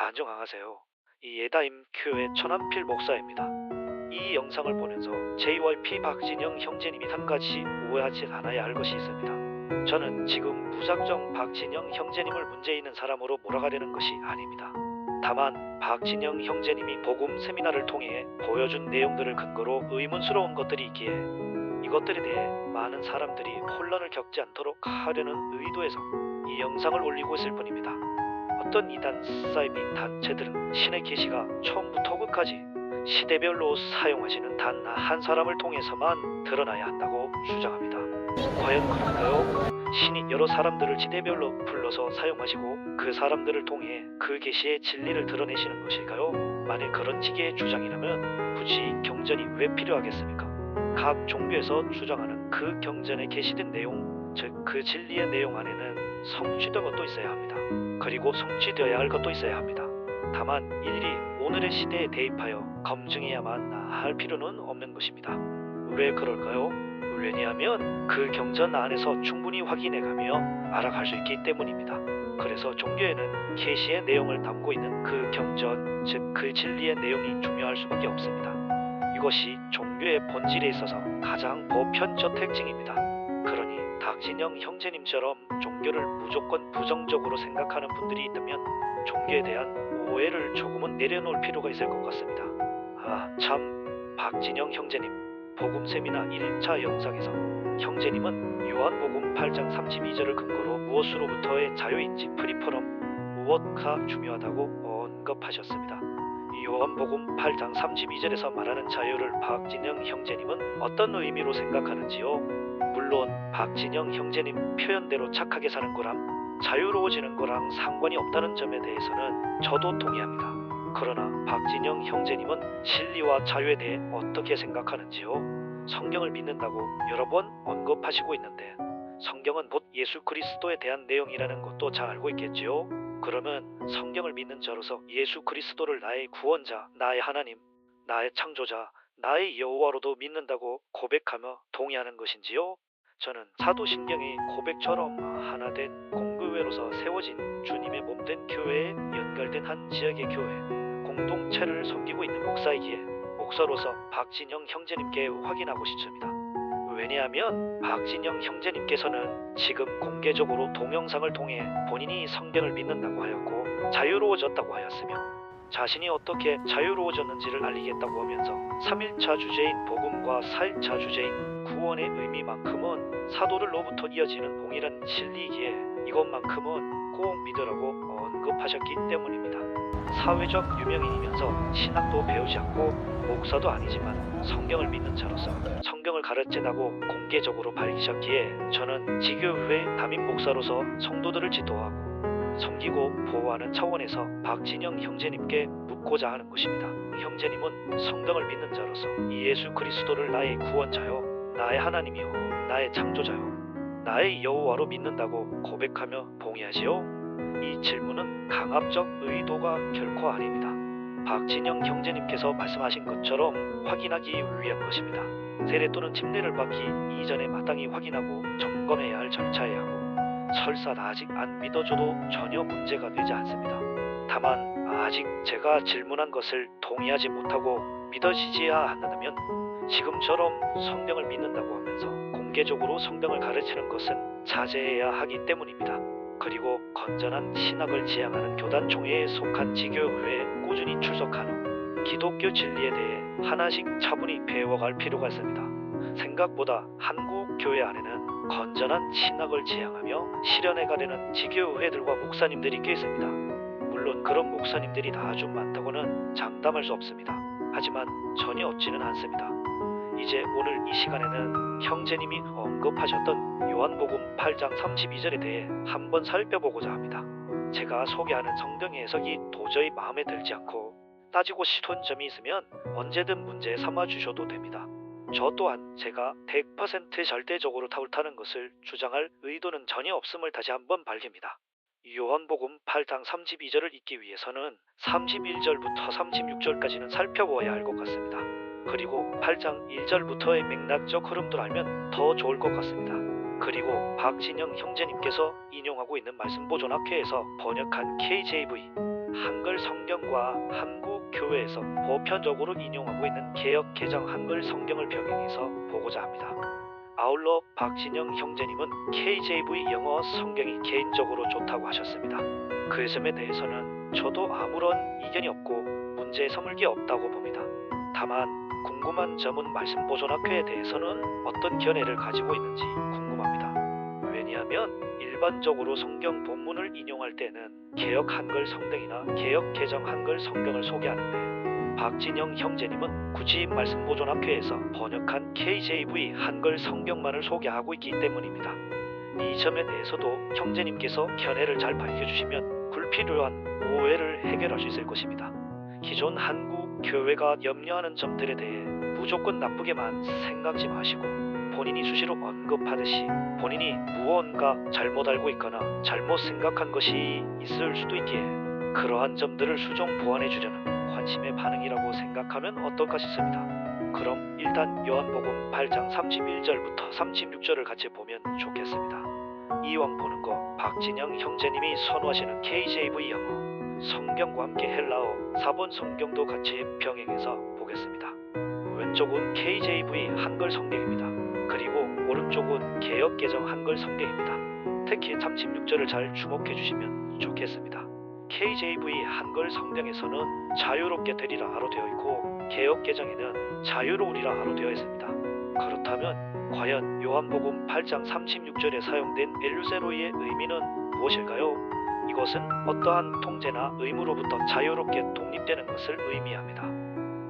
안녕하세요. 이 예다임 교회 천안필 목사입니다. 이 영상을 보면서 JYP 박진영 형제님이 한 가지 오해하지 않아야 할 것이 있습니다. 저는 지금 무작정 박진영 형제님을 문제 있는 사람으로 몰아가려는 것이 아닙니다. 다만 박진영 형제님이 복음 세미나를 통해 보여준 내용들을 근거로 의문스러운 것들이 있기에 이것들에 대해 많은 사람들이 혼란을 겪지 않도록 하려는 의도에서 이 영상을 올리고 있을 뿐입니다. 어떤 이단 사이비 단체들은 신의 계시가 처음부터 끝까지 시대별로 사용하시는 단 한 사람을 통해서만 드러나야 한다고 주장합니다. 과연 그런가요? 신이 여러 사람들을 시대별로 불러서 사용하시고 그 사람들을 통해 그 계시의 진리를 드러내시는 것일까요? 만일 그런 식의 주장이라면 굳이 경전이 왜 필요하겠습니까? 각 종교에서 주장하는 그 경전에 게시된 내용, 즉 그 진리의 내용 안에는 성취된 것도 있어야 합니다. 그리고 성취되어야 할 것도 있어야 합니다. 다만 일일이 오늘의 시대에 대입하여 검증해야만 할 필요는 없는 것입니다. 왜 그럴까요? 왜냐하면 그 경전 안에서 충분히 확인해가며 알아갈 수 있기 때문입니다. 그래서 종교에는 계시의 내용을 담고 있는 그 경전, 즉 그 진리의 내용이 중요할 수밖에 없습니다. 이것이 종교의 본질에 있어서 가장 보편적 특징입니다. 박진영 형제님처럼 종교를 무조건 부정적으로 생각하는 분들이 있다면 종교에 대한 오해를 조금은 내려놓을 필요가 있을 것 같습니다. 아, 참, 박진영 형제님, 복음 세미나 1차 영상에서 형제님은 요한복음 8장 32절을 근거로 무엇으로부터의 자유인지 프리퍼럼 무엇가 중요하다고 언급하셨습니다. 이 요한복음 8장 32절에서 말하는 자유를 박진영 형제님은 어떤 의미로 생각하는지요? 물론 박진영 형제님 표현대로 착하게 사는 거랑 자유로워지는 거랑 상관이 없다는 점에 대해서는 저도 동의합니다. 그러나 박진영 형제님은 진리와 자유에 대해 어떻게 생각하는지요? 성경을 믿는다고 여러 번 언급하시고 있는데 성경은 곧 예수 그리스도에 대한 내용이라는 것도 잘 알고 있겠지요? 그러면 성경을 믿는 자로서 예수 그리스도를 나의 구원자, 나의 하나님, 나의 창조자, 나의 여호와로도 믿는다고 고백하며 동의하는 것인지요? 저는 사도 신경의 고백처럼 하나 된 공교회로서 세워진 주님의 몸된 교회에 연결된 한 지역의 교회 공동체를 섬기고 있는 목사이기에 목사로서 박진영 형제님께 확인하고 싶습니다. 왜냐하면 박진영 형제님께서는 지금 공개적으로 동영상을 통해 본인이 성경을 믿는다고 하였고 자유로워졌다고 하였으며 자신이 어떻게 자유로워졌는지를 알리겠다고 하면서 3일차 주제인 복음과 4일차 주제인 구원의 의미만큼은 사도들로부터 이어지는 동일한 진리이기에 이것만큼은 꼭 믿으라고 언급하셨기 때문입니다. 사회적 유명인이면서 신학도 배우지 않고 목사도 아니지만 성경을 믿는 자로서 성경을 가르친다고 공개적으로 밝히셨기에 저는 지교회 담임 목사로서 성도들을 지도하고 섬기고 보호하는 차원에서 박진영 형제님께 묻고자 하는 것입니다. 형제님은 성경을 믿는 자로서 이 예수 그리스도를 나의 구원자요, 나의 하나님이요, 나의 창조자요, 나의 여호와로 믿는다고 고백하며 동의하지요? 이 질문은 강압적 의도가 결코 아닙니다. 박진영 형제님께서 말씀하신 것처럼 확인하기 위한 것입니다. 세례 또는 침례를 받기 이전에 마땅히 확인하고 점검해야 할 절차에 하고 설사 아직 안 믿어줘도 전혀 문제가 되지 않습니다. 다만 아직 제가 질문한 것을 동의하지 못하고 믿어지지 않는다면 지금처럼 성경을 믿는다고 하면서 공개적으로 성경을 가르치는 것은 자제해야 하기 때문입니다. 그리고 건전한 신학을 지향하는 교단 총회에 속한 지교회에 꾸준히 출석한 후 기독교 진리에 대해 하나씩 차분히 배워갈 필요가 있습니다. 생각보다 한국 교회 안에는 건전한 신학을 지향하며 실현해 가려는 지교회들과 목사님들이 꽤 있습니다. 물론 그런 목사님들이 아주 많다고는 장담할 수 없습니다. 하지만 전혀 없지는 않습니다. 이제 오늘 이 시간에는 형제님이 언급하셨던 요한복음 8장 32절에 대해 한번 살펴보고자 합니다. 제가 소개하는 성경의 해석이 도저히 마음에 들지 않고 따지고 싶은 점이 있으면 언제든 문제 삼아 주셔도 됩니다. 저 또한 제가 100% 절대적으로 타올타는 것을 주장할 의도는 전혀 없음을 다시 한번 밝힙니다. 요한복음 8장 32절을 읽기 위해서는 31절부터 36절까지는 살펴보아야 할 것 같습니다. 그리고 8장 1절부터의 맥락적 흐름도 알면 더 좋을 것 같습니다. 그리고 박진영 형제님께서 인용하고 있는 말씀 보존학회에서 번역한 KJV 한글 성경과 한국 교회에서 보편적으로 인용하고 있는 개혁 개정 한글 성경을 병행해서 보고자 합니다. 아울러 박진영 형제님은 KJV 영어 성경이 개인적으로 좋다고 하셨습니다. 그 점에 대해서는 저도 아무런 이견이 없고 문제 삼을 게 없다고 봅니다. 다만 궁금한 점은 말씀 보존학회에 대해서는 어떤 견해를 가지고 있는지 궁금합니다. 왜냐하면 일반적으로 성경 본문을 인용할 때는 개혁 한글 성경이나 개혁 개정 한글 성경을 소개하는데 박진영 형제님은 굳이 말씀 보존학회에서 번역한 KJV 한글 성경만을 소개하고 있기 때문입니다. 이 점에 대해서도 형제님께서 견해를 잘 밝혀주시면 불필요한 오해를 해결할 수 있을 것입니다. 기존 한국 교회가 염려하는 점들에 대해 무조건 나쁘게만 생각지 마시고 본인이 수시로 언급하듯이 본인이 무언가 잘못 알고 있거나 잘못 생각한 것이 있을 수도 있기에 그러한 점들을 수정 보완해 주려는 관심의 반응이라고 생각하면 어떨까 싶습니다. 그럼 일단 요한복음 8장 31절부터 36절을 같이 보면 좋겠습니다. 이왕 보는 거 박진영 형제님이 선호하시는 KJV 영어 성경과 함께 헬라어 4번 성경도 같이 병행해서 보겠습니다. 왼쪽은 KJV 한글 성경입니다. 그리고 오른쪽은 개혁 개정 한글 성경입니다. 특히 36절을 잘 주목해 주시면 좋겠습니다. KJV 한글 성경에서는 자유롭게 되리라로 되어 있고 개혁 개정에는 자유로우리라로 되어 있습니다. 그렇다면 과연 요한복음 8장 36절에 사용된 엘루세로이의 의미는 무엇일까요? 이것은 어떠한 통제나 의무로부터 자유롭게 독립되는 것을 의미합니다.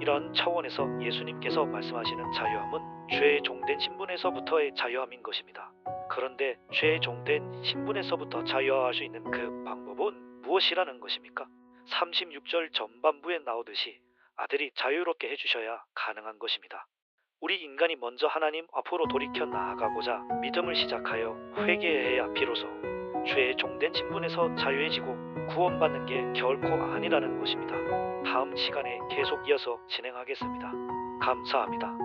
이런 차원에서 예수님께서 말씀하시는 자유함은 죄의 종된 신분에서부터의 자유함인 것입니다. 그런데 죄의 종된 신분에서부터 자유화할 수 있는 그 방법은 무엇이라는 것입니까? 36절 전반부에 나오듯이 아들이 자유롭게 해주셔야 가능한 것입니다. 우리 인간이 먼저 하나님 앞으로 돌이켜 나아가고자 믿음을 시작하여 회개해야 비로소 죄의 종된 신분에서 자유해지고 구원받는 게 결코 아니라는 것입니다. 다음 시간에 계속 이어서 진행하겠습니다. 감사합니다.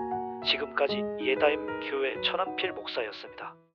지금까지 예다임 교회 천안필 목사였습니다.